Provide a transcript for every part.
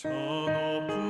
저 높은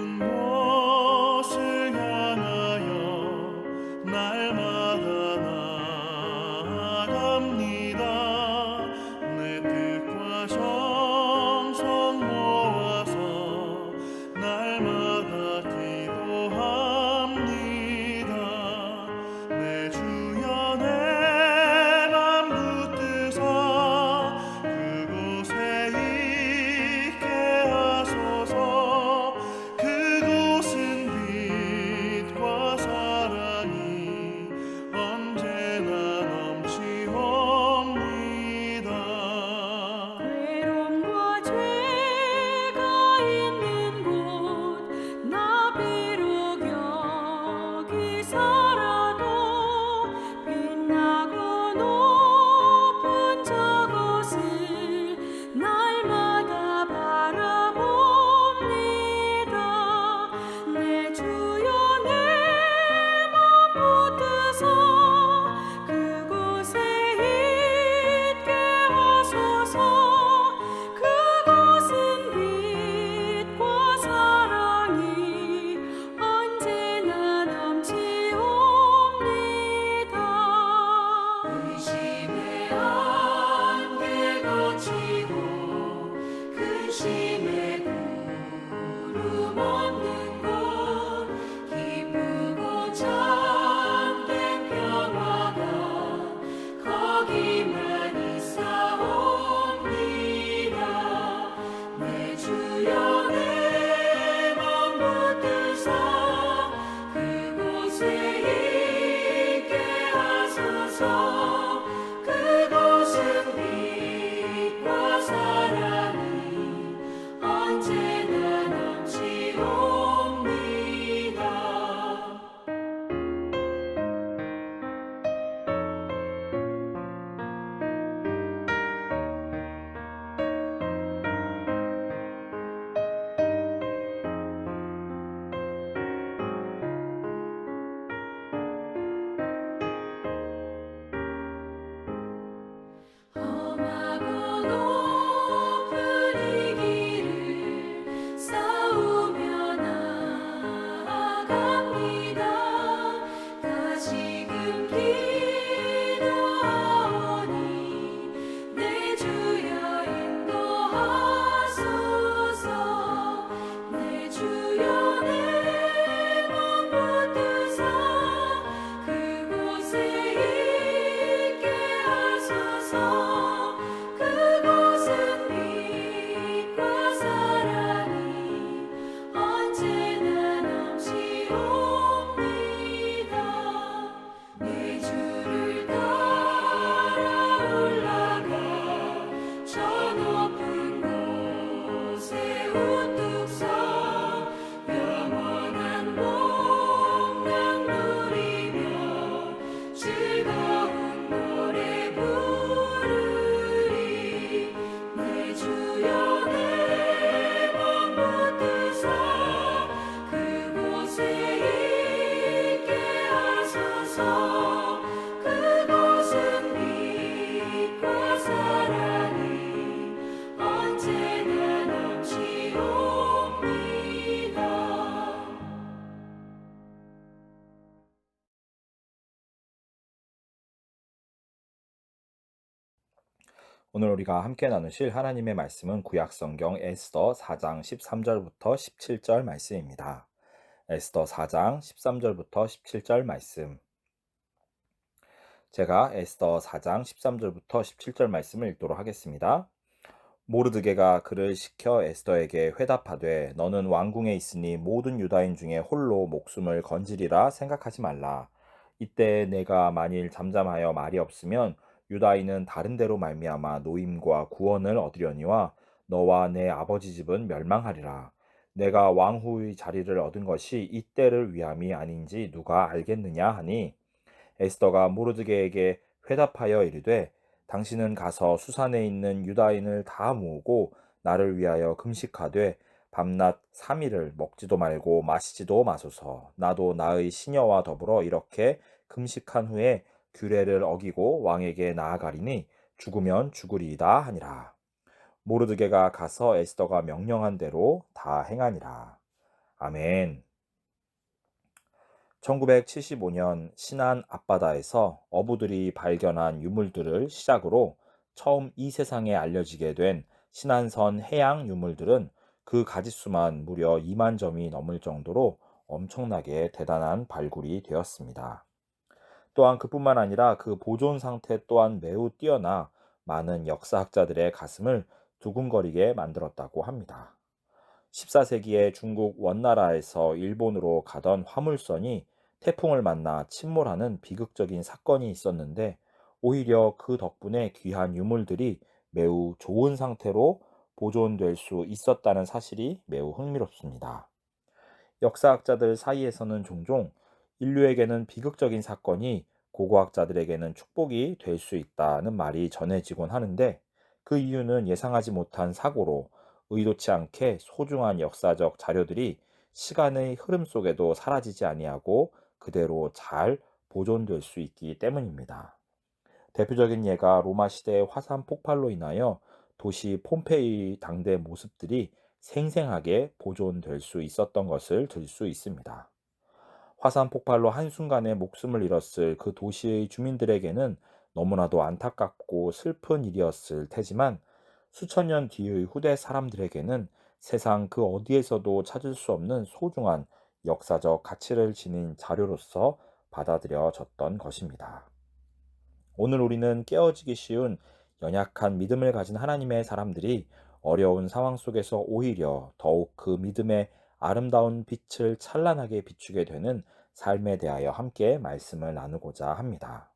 오늘 우리가 함께 나누실 하나님의 말씀은 구약성경 에스더 4장 13절부터 17절 말씀입니다. 에스더 4장 13절부터 17절 말씀. 제가 에스더 4장 13절부터 17절 말씀을 읽도록 하겠습니다. 모르드게가 그를 시켜 에스더에게 회답하되 너는 왕궁에 있으니 모든 유다인 중에 홀로 목숨을 건지리라 생각하지 말라. 이때 내가 만일 잠잠하여 말이 없으면 유다인은 다른 데로 말미암아 노임과 구원을 얻으려니와 너와 내 아버지 집은 멸망하리라. 내가 왕후의 자리를 얻은 것이 이때를 위함이 아닌지 누가 알겠느냐 하니 에스더가 모르드게에게 회답하여 이르되 당신은 가서 수산에 있는 유다인을 다 모으고 나를 위하여 금식하되 밤낮 3일을 먹지도 말고 마시지도 마소서. 나도 나의 시녀와 더불어 이렇게 금식한 후에 규례를 어기고 왕에게 나아가리니 죽으면 죽으리이다 하니라. 모르드게가 가서 에스더가 명령한 대로 다 행하니라. 아멘. 1975년 신안 앞바다에서 어부들이 발견한 유물들을 시작으로 처음 이 세상에 알려지게 된 신안선 해양 유물들은 그 가지수만 무려 2만 점이 넘을 정도로 엄청나게 대단한 발굴이 되었습니다. 또한 그뿐만 아니라 그 보존 상태 또한 매우 뛰어나 많은 역사학자들의 가슴을 두근거리게 만들었다고 합니다. 14세기에 중국 원나라에서 일본으로 가던 화물선이 태풍을 만나 침몰하는 비극적인 사건이 있었는데 오히려 그 덕분에 귀한 유물들이 매우 좋은 상태로 보존될 수 있었다는 사실이 매우 흥미롭습니다. 역사학자들 사이에서는 종종 인류에게는 비극적인 사건이 고고학자들에게는 축복이 될 수 있다는 말이 전해지곤 하는데 그 이유는 예상하지 못한 사고로 의도치 않게 소중한 역사적 자료들이 시간의 흐름 속에도 사라지지 아니하고 그대로 잘 보존될 수 있기 때문입니다. 대표적인 예가 로마 시대의 화산 폭발로 인하여 도시 폼페이 당대 모습들이 생생하게 보존될 수 있었던 것을 들 수 있습니다. 화산 폭발로 한순간에 목숨을 잃었을 그 도시의 주민들에게는 너무나도 안타깝고 슬픈 일이었을 테지만 수천 년 뒤의 후대 사람들에게는 세상 그 어디에서도 찾을 수 없는 소중한 역사적 가치를 지닌 자료로서 받아들여졌던 것입니다. 오늘 우리는 깨어지기 쉬운 연약한 믿음을 가진 하나님의 사람들이 어려운 상황 속에서 오히려 더욱 그 믿음의 아름다운 빛을 찬란하게 비추게 되는 삶에 대하여 함께 말씀을 나누고자 합니다.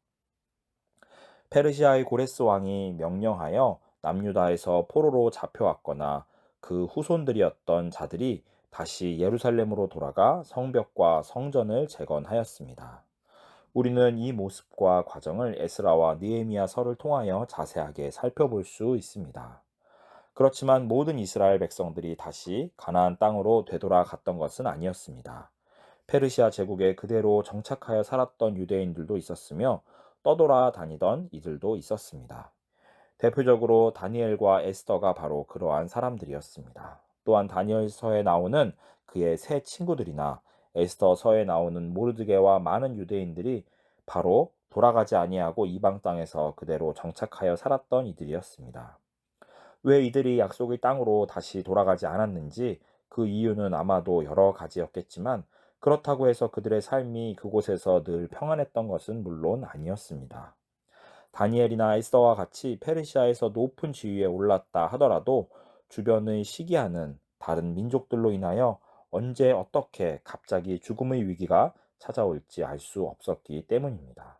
페르시아의 고레스 왕이 명령하여 남유다에서 포로로 잡혀왔거나 그 후손들이었던 자들이 다시 예루살렘으로 돌아가 성벽과 성전을 재건하였습니다. 우리는 이 모습과 과정을 에스라와 느헤미야서를 통하여 자세하게 살펴볼 수 있습니다. 그렇지만 모든 이스라엘 백성들이 다시 가나안 땅으로 되돌아갔던 것은 아니었습니다. 페르시아 제국에 그대로 정착하여 살았던 유대인들도 있었으며 떠돌아 다니던 이들도 있었습니다. 대표적으로 다니엘과 에스더가 바로 그러한 사람들이었습니다. 또한 다니엘서에 나오는 그의 세 친구들이나 에스더서에 나오는 모르드게와 많은 유대인들이 바로 돌아가지 아니하고 이방 땅에서 그대로 정착하여 살았던 이들이었습니다. 왜 이들이 약속의 땅으로 다시 돌아가지 않았는지 그 이유는 아마도 여러 가지였겠지만 그렇다고 해서 그들의 삶이 그곳에서 늘 평안했던 것은 물론 아니었습니다. 다니엘이나 에스더와 같이 페르시아에서 높은 지위에 올랐다 하더라도 주변의 시기하는 다른 민족들로 인하여 언제 어떻게 갑자기 죽음의 위기가 찾아올지 알 수 없었기 때문입니다.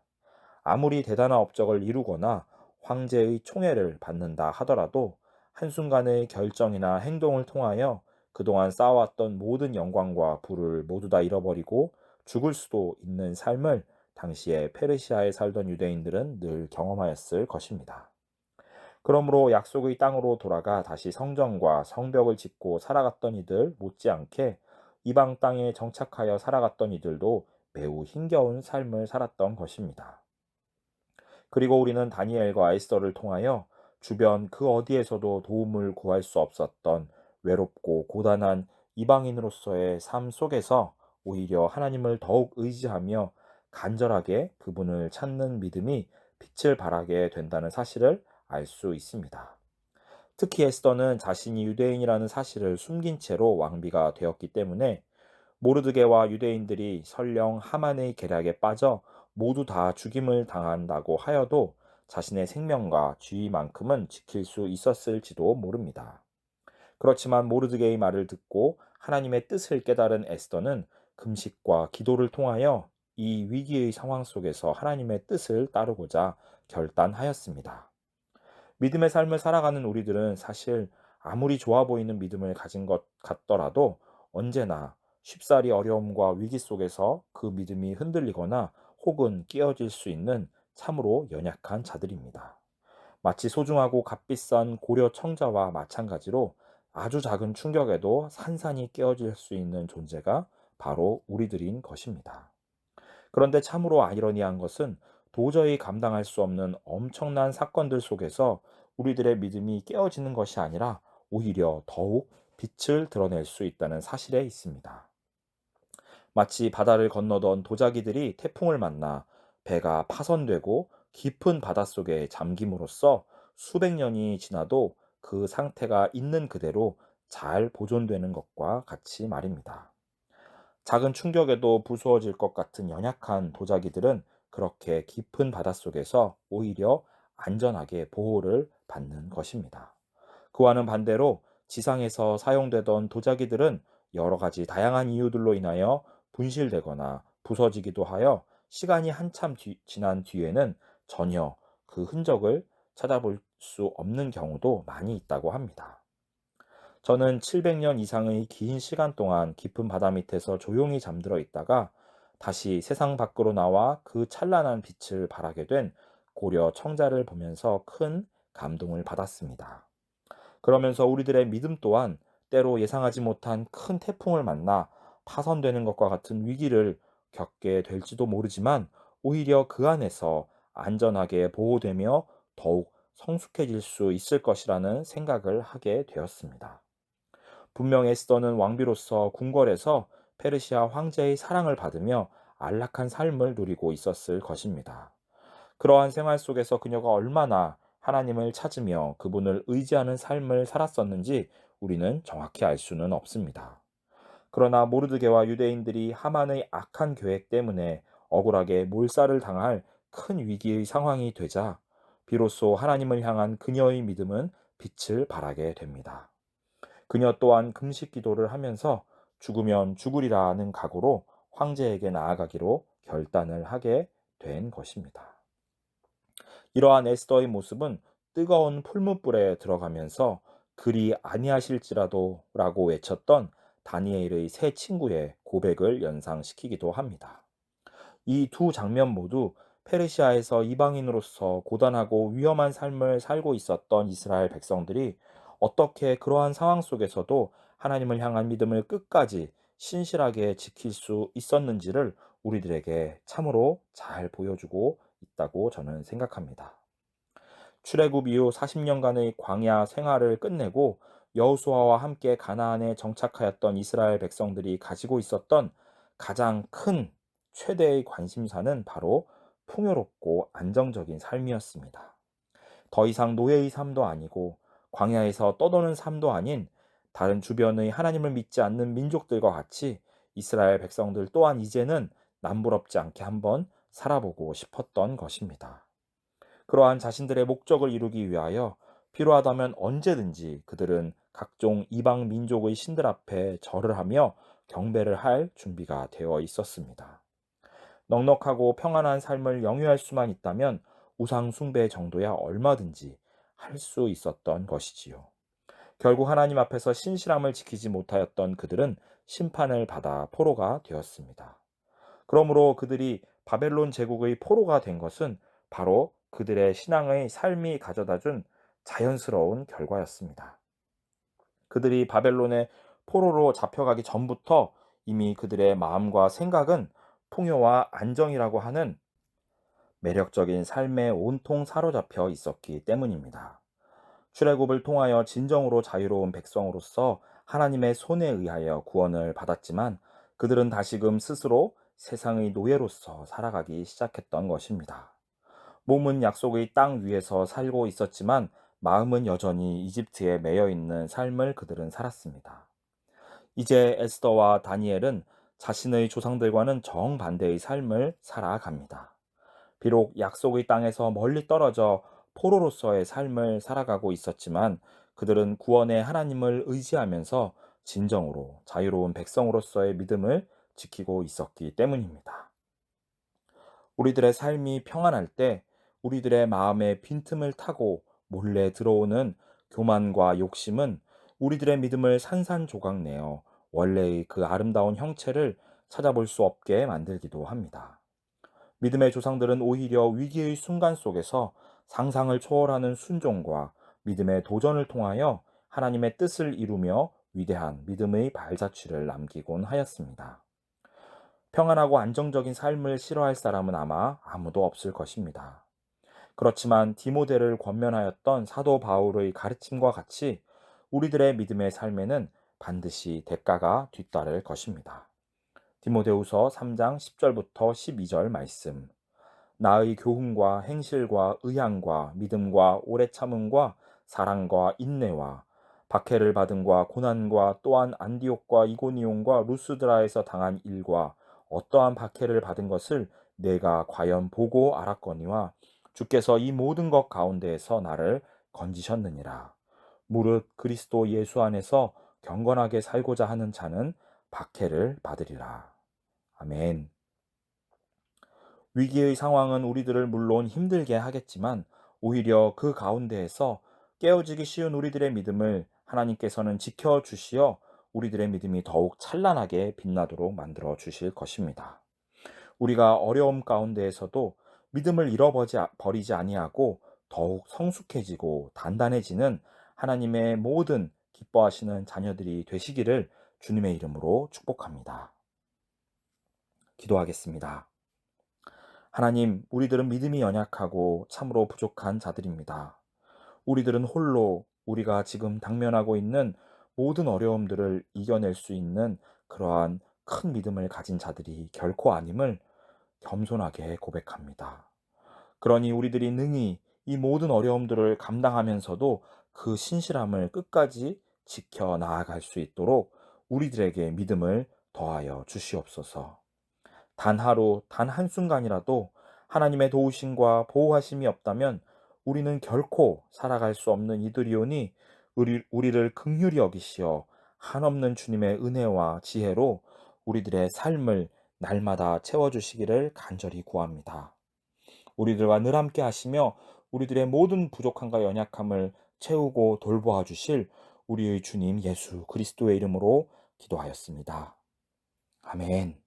아무리 대단한 업적을 이루거나 황제의 총애를 받는다 하더라도 한순간의 결정이나 행동을 통하여 그동안 쌓아왔던 모든 영광과 부를 모두 다 잃어버리고 죽을 수도 있는 삶을 당시에 페르시아에 살던 유대인들은 늘 경험하였을 것입니다. 그러므로 약속의 땅으로 돌아가 다시 성전과 성벽을 짓고 살아갔던 이들 못지않게 이방 땅에 정착하여 살아갔던 이들도 매우 힘겨운 삶을 살았던 것입니다. 그리고 우리는 다니엘과 에스더를 통하여 주변 그 어디에서도 도움을 구할 수 없었던 외롭고 고단한 이방인으로서의 삶 속에서 오히려 하나님을 더욱 의지하며 간절하게 그분을 찾는 믿음이 빛을 발하게 된다는 사실을 알 수 있습니다. 특히 에스더는 자신이 유대인이라는 사실을 숨긴 채로 왕비가 되었기 때문에 모르드게와 유대인들이 설령 하만의 계략에 빠져 모두 다 죽임을 당한다고 하여도 자신의 생명과 지위만큼은 지킬 수 있었을지도 모릅니다. 그렇지만 모르드게의 말을 듣고 하나님의 뜻을 깨달은 에스더는 금식과 기도를 통하여 이 위기의 상황 속에서 하나님의 뜻을 따르고자 결단하였습니다. 믿음의 삶을 살아가는 우리들은 사실 아무리 좋아 보이는 믿음을 가진 것 같더라도 언제나 쉽사리 어려움과 위기 속에서 그 믿음이 흔들리거나 혹은 끼어질 수 있는 참으로 연약한 자들입니다. 마치 소중하고 값비싼 고려 청자와 마찬가지로 아주 작은 충격에도 산산이 깨어질 수 있는 존재가 바로 우리들인 것입니다. 그런데 참으로 아이러니한 것은 도저히 감당할 수 없는 엄청난 사건들 속에서 우리들의 믿음이 깨어지는 것이 아니라 오히려 더욱 빛을 드러낼 수 있다는 사실에 있습니다. 마치 바다를 건너던 도자기들이 태풍을 만나 배가 파손되고 깊은 바닷속에 잠김으로써 수백 년이 지나도 그 상태가 있는 그대로 잘 보존되는 것과 같이 말입니다. 작은 충격에도 부수어질 것 같은 연약한 도자기들은 그렇게 깊은 바닷속에서 오히려 안전하게 보호를 받는 것입니다. 그와는 반대로 지상에서 사용되던 도자기들은 여러 가지 다양한 이유들로 인하여 분실되거나 부서지기도 하여 시간이 한참 뒤- 지난 뒤에는 전혀 그 흔적을 찾아볼 수 없는 경우도 많이 있다고 합니다. 저는 700년 이상의 긴 시간 동안 깊은 바다 밑에서 조용히 잠들어 있다가 다시 세상 밖으로 나와 그 찬란한 빛을 발하게 된 고려 청자를 보면서 큰 감동을 받았습니다. 그러면서 우리들의 믿음 또한 때로 예상하지 못한 큰 태풍을 만나 파손되는 것과 같은 위기를 겪게 될지도 모르지만 오히려 그 안에서 안전하게 보호되며 더욱 성숙해질 수 있을 것이라는 생각을 하게 되었습니다. 분명 에스더는 왕비로서 궁궐에서 페르시아 황제의 사랑을 받으며 안락한 삶을 누리고 있었을 것입니다. 그러한 생활 속에서 그녀가 얼마나 하나님을 찾으며 그분을 의지하는 삶을 살았었는지 우리는 정확히 알 수는 없습니다. 그러나 모르드게와 유대인들이 하만의 악한 계획 때문에 억울하게 몰살을 당할 큰 위기의 상황이 되자 비로소 하나님을 향한 그녀의 믿음은 빛을 발하게 됩니다. 그녀 또한 금식 기도를 하면서 죽으면 죽으리라는 각오로 황제에게 나아가기로 결단을 하게 된 것입니다. 이러한 에스더의 모습은 뜨거운 풀무불에 들어가면서 그리 아니하실지라도 라고 외쳤던 다니엘의 새 친구의 고백을 연상시키기도 합니다. 이 두 장면 모두 페르시아에서 이방인으로서 고단하고 위험한 삶을 살고 있었던 이스라엘 백성들이 어떻게 그러한 상황 속에서도 하나님을 향한 믿음을 끝까지 신실하게 지킬 수 있었는지를 우리들에게 참으로 잘 보여주고 있다고 저는 생각합니다. 출애굽 이후 40년간의 광야 생활을 끝내고 여호수아와 함께 가나안에 정착하였던 이스라엘 백성들이 가지고 있었던 가장 큰 최대의 관심사는 바로 풍요롭고 안정적인 삶이었습니다. 더 이상 노예의 삶도 아니고 광야에서 떠도는 삶도 아닌 다른 주변의 하나님을 믿지 않는 민족들과 같이 이스라엘 백성들 또한 이제는 남부럽지 않게 한번 살아보고 싶었던 것입니다. 그러한 자신들의 목적을 이루기 위하여 필요하다면 언제든지 그들은 각종 이방 민족의 신들 앞에 절을 하며 경배를 할 준비가 되어 있었습니다. 넉넉하고 평안한 삶을 영위할 수만 있다면 우상 숭배 정도야 얼마든지 할 수 있었던 것이지요. 결국 하나님 앞에서 신실함을 지키지 못하였던 그들은 심판을 받아 포로가 되었습니다. 그러므로 그들이 바벨론 제국의 포로가 된 것은 바로 그들의 신앙의 삶이 가져다 준 자연스러운 결과였습니다. 그들이 바벨론의 포로로 잡혀가기 전부터 이미 그들의 마음과 생각은 풍요와 안정이라고 하는 매력적인 삶에 온통 사로잡혀 있었기 때문입니다. 출애굽을 통하여 진정으로 자유로운 백성으로서 하나님의 손에 의하여 구원을 받았지만 그들은 다시금 스스로 세상의 노예로서 살아가기 시작했던 것입니다. 몸은 약속의 땅 위에서 살고 있었지만 마음은 여전히 이집트에 매여 있는 삶을 그들은 살았습니다. 이제 에스더와 다니엘은 자신의 조상들과는 정반대의 삶을 살아갑니다. 비록 약속의 땅에서 멀리 떨어져 포로로서의 삶을 살아가고 있었지만 그들은 구원의 하나님을 의지하면서 진정으로 자유로운 백성으로서의 믿음을 지키고 있었기 때문입니다. 우리들의 삶이 평안할 때 우리들의 마음의 빈틈을 타고 몰래 들어오는 교만과 욕심은 우리들의 믿음을 산산조각 내어 원래의 그 아름다운 형체를 찾아볼 수 없게 만들기도 합니다. 믿음의 조상들은 오히려 위기의 순간 속에서 상상을 초월하는 순종과 믿음의 도전을 통하여 하나님의 뜻을 이루며 위대한 믿음의 발자취를 남기곤 하였습니다. 평안하고 안정적인 삶을 싫어할 사람은 아마 아무도 없을 것입니다. 그렇지만 디모데를 권면하였던 사도 바울의 가르침과 같이 우리들의 믿음의 삶에는 반드시 대가가 뒤따를 것입니다. 디모데후서 3장 10절부터 12절 말씀. 나의 교훈과 행실과 의향과 믿음과 오래 참음과 사랑과 인내와 박해를 받음과 고난과 또한 안디옥과 이고니온과 루스드라에서 당한 일과 어떠한 박해를 받은 것을 내가 과연 보고 알았거니와 주께서 이 모든 것 가운데에서 나를 건지셨느니라. 무릇 그리스도 예수 안에서 경건하게 살고자 하는 자는 박해를 받으리라. 아멘. 위기의 상황은 우리들을 물론 힘들게 하겠지만 오히려 그 가운데에서 깨어지기 쉬운 우리들의 믿음을 하나님께서는 지켜주시어 우리들의 믿음이 더욱 찬란하게 빛나도록 만들어 주실 것입니다. 우리가 어려움 가운데에서도 믿음을 잃어버리지 아니하고 더욱 성숙해지고 단단해지는 하나님의 모든 기뻐하시는 자녀들이 되시기를 주님의 이름으로 축복합니다. 기도하겠습니다. 하나님, 우리들은 믿음이 연약하고 참으로 부족한 자들입니다. 우리들은 홀로 우리가 지금 당면하고 있는 모든 어려움들을 이겨낼 수 있는 그러한 큰 믿음을 가진 자들이 결코 아님을 겸손하게 고백합니다. 그러니 우리들이 능히 이 모든 어려움들을 감당하면서도 그 신실함을 끝까지 지켜 나아갈 수 있도록 우리들에게 믿음을 더하여 주시옵소서. 단 하루, 단 한순간이라도 하나님의 도우심과 보호하심이 없다면 우리는 결코 살아갈 수 없는 이들이오니 우리, 우리를 극률히 여기시어 한없는 주님의 은혜와 지혜로 우리들의 삶을 날마다 채워주시기를 간절히 구합니다. 우리들과 늘 함께 하시며 우리들의 모든 부족함과 연약함을 채우고 돌보아 주실 우리의 주님 예수 그리스도의 이름으로 기도하였습니다. 아멘.